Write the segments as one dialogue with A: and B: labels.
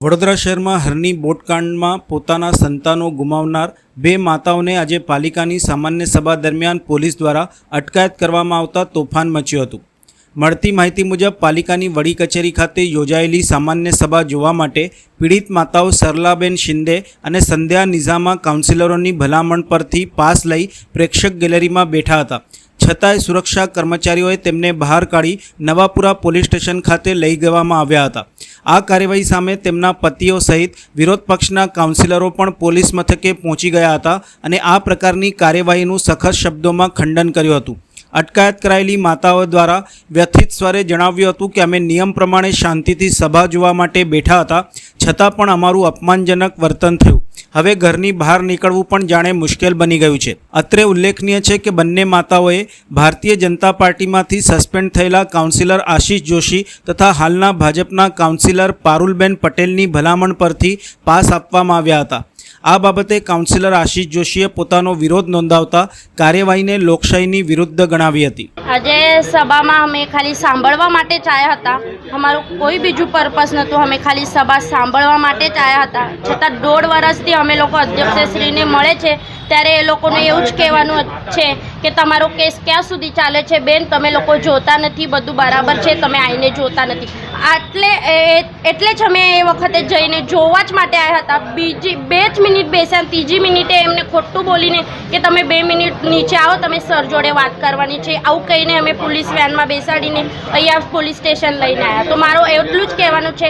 A: વડોદરા શહેરમાં હરની બોટકાંડમાં પોતાના સંતાનો ગુમાવનાર બે માતાઓને આજે પાલિકાની સામાન્ય સભા દરમિયાન પોલીસ દ્વારા અટકાયત કરવામાં આવતા તોફાન મચ્યું હતું. મળતી માહિતી મુજબ, પાલિકાની વડી કચેરી ખાતે યોજાયેલી સામાન્ય સભા જોવા માટે પીડિત માતાઓ સરલાબેન શિંદે અને સંધ્યા નિઝામા કાઉન્સિલરોની ભલામણ પરથી પાસ લઈ પ્રેક્ષક ગેલેરીમાં બેઠા હતા. છતાંય સુરક્ષા કર્મચારીઓએ તેમને બહાર કાઢી નવાપુરા પોલીસ સ્ટેશન ખાતે લઈ ગવામાં આવ્યા હતા. આ કાર્યવાહી સામે તેમના પતિઓ સહિત વિરોધ પક્ષના કાઉન્સિલરો પણ પોલીસ મથકે પહોંચી ગયા હતા અને આ પ્રકારની કાર્યવાહીનું સખત શબ્દોમાં ખંડન કર્યું હતું. અટકાયત કરાયેલી માતાઓ દ્વારા વ્યથિત સ્વરે જણાવ્યું હતું કે અમે નિયમ પ્રમાણે શાંતિથી સભા જોવા માટે બેઠા હતા, છતાં પણ અમારું અપમાનજનક વર્તન થયું. હવે ઘરની બહાર નીકળવું પણ જાણે મુશ્કેલ બની ગયું છે. અત્રે ઉલ્લેખનીય છે કે બંને માતાઓએ ભારતીય જનતા પાર્ટીમાંથી સસ્પેન્ડ થયેલા કાઉન્સિલર આશીષ જોશી તથા હાલના ભાજપના કાઉન્સિલર પારુલબેન પટેલની ભલામણ પરથી પાસ આપવામાં આવ્યા હતા. આ બાબતે કાઉન્સિલર આશીષ જોશીએ પોતાનો વિરોધ નોંધાવતા કાર્યવાહીને લોકશાહીની વિરુદ્ધ ગણાવી હતી.
B: આજે સભામાં અમે ખાલી સાંભળવા માટે જ આવ્યા હતા. અમારું કોઈ બીજું પર્પસ નહોતું. અમે ખાલી સભા સાંભળવા માટે જ આવ્યા હતા. છતાં દોઢ વર્ષથી અમે લોકો અધ્યક્ષશ્રીને મળે છે. ત્યારે એ લોકોને એવું જ કહેવાનું છે કે તમારો કેસ ક્યાં સુધી ચાલે છે? બેન, તમે લોકો જોતા નથી, બધું બરાબર છે, તમે આવીને જોતા નથી. આટલે એટલે જ અમે એ વખતે જઈને જોવા જ માટે આવ્યા હતા. બીજી, બે જ મિનિટ બેસ્યા ત્રીજી મિનિટે એમને ખોટું બોલીને કે તમે બે મિનિટ નીચે આવો, તમે સર જોડે વાત કરવાની છે. આવું કહીને અમે પોલીસ વેનમાં બેસાડીને અહીંયા પોલીસ સ્ટેશન લઈને આવ્યા તો મારો એટલું જ કહેવાનું છે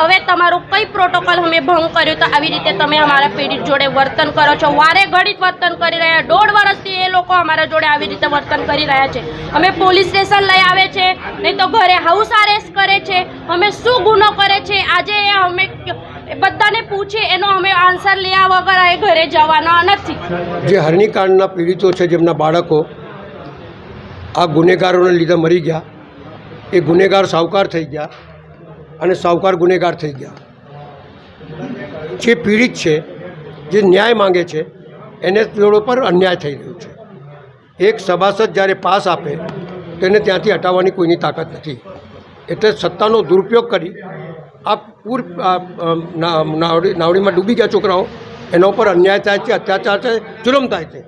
B: હવે તમારું કઈ પ્રોટોકોલ અમે ભંગ કર્યો તો આવી રીતે તમે અમારા પીડિત જોડે વર્તન કરો છો? વારે ઘડી વર્તન કરી રહ્યા. દોઢ વર્ષથી એ લોકો અમારા જોડે આવી રીતે વર્તન કરી રહ્યા છે. અમે પોલીસ સ્ટેશન લઈ આવે છે, નહીં તો ઘરે હાઉસ અરેસ્ટ કરે છે. અમે શું ગુનો કરે છે, આજે એ અમે બધાને પૂછે, એનો અમે આન્સર લેવા વગર એ ઘરે જવાના નથી.
C: જે હરણીકાંડના પીડિતો છે, જેમના બાળકો આ ગુનેગારોને લીધે મરી ગયા, એ ગુનેગાર સાવકાર થઈ ગયા અને સાવકાર ગુનેગાર થઈ ગયા. જે પીડિત છે, જે ન્યાય માંગે છે એને જોડો પર અન્યાય થઈ રહ્યો છે. એક સભાસદ જ્યારે પાસ આપે, તેને ત્યાંથી હટાવવાની કોઈની તાકાત નથી. એટલે સત્તાનો દુરુપયોગ કરી આ પૂર નાવડીમાં ડૂબી ગયા છોકરાઓ, એના ઉપર અન્યાય થાય છે, અત્યાચાર છે, જુલમ થાય છે.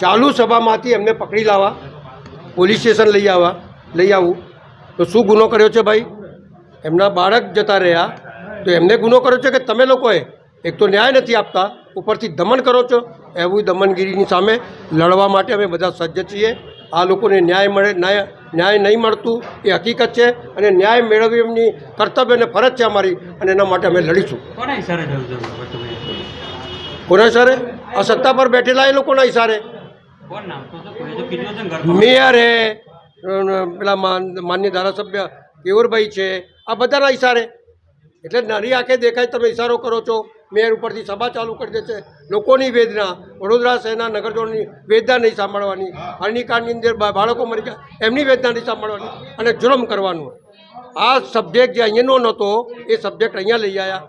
C: ચાલુ સભામાંથી એમને પકડી લાવવા, પોલીસ સ્ટેશન લઈ આવવા, લઈ આવવું. તો શું ગુનો કર્યો છે ભાઈ? એમના બાળક જતા રહ્યા, તો એમને ગુનો કર્યો છે કે તમે લોકોએ એક તો ન્યાય નથી આપતા. ઉપરથી દમન કરો છો. એવું દમનગીરીની સામે લડવા માટે અમે બધા સજ્જ છીએ. આ લોકોને ન્યાય મળે ન્યાય ન્યાય નહીં મળતું એ હકીકત છે અને ન્યાય મેળવવી એમની કર્તવ્ય અને ફરજ છે અમારી અને એના માટે અમે લડીશું.
D: કોના
C: ઇશારે આ સત્તા પર બેઠેલા એ લોકોના ઇશારે. મેયર હે પેલા માન- માન્ય ધારાસભ્ય કેવુરભાઈ છે. આ બધાના ઇશારે એટલે નાની આંખે દેખાય તમે ઇશારો કરો છો. મેયર ઉપરથી સભા ચાલુ કરી દે છે લોકોની વેદના, વડોદરા શહેરના નગરજનોની વેદના નહીં સાંભળવાની. હરણીકાંડની અંદર બાળકો મરી ગયા, એમની વેદના નહીં સાંભળવાની અને જુલમ કરવાનું. આ સબ્જેક્ટ જે અહીંયાનો નહોતો, એ સબ્જેક્ટ અહીંયા લઈ આવ્યા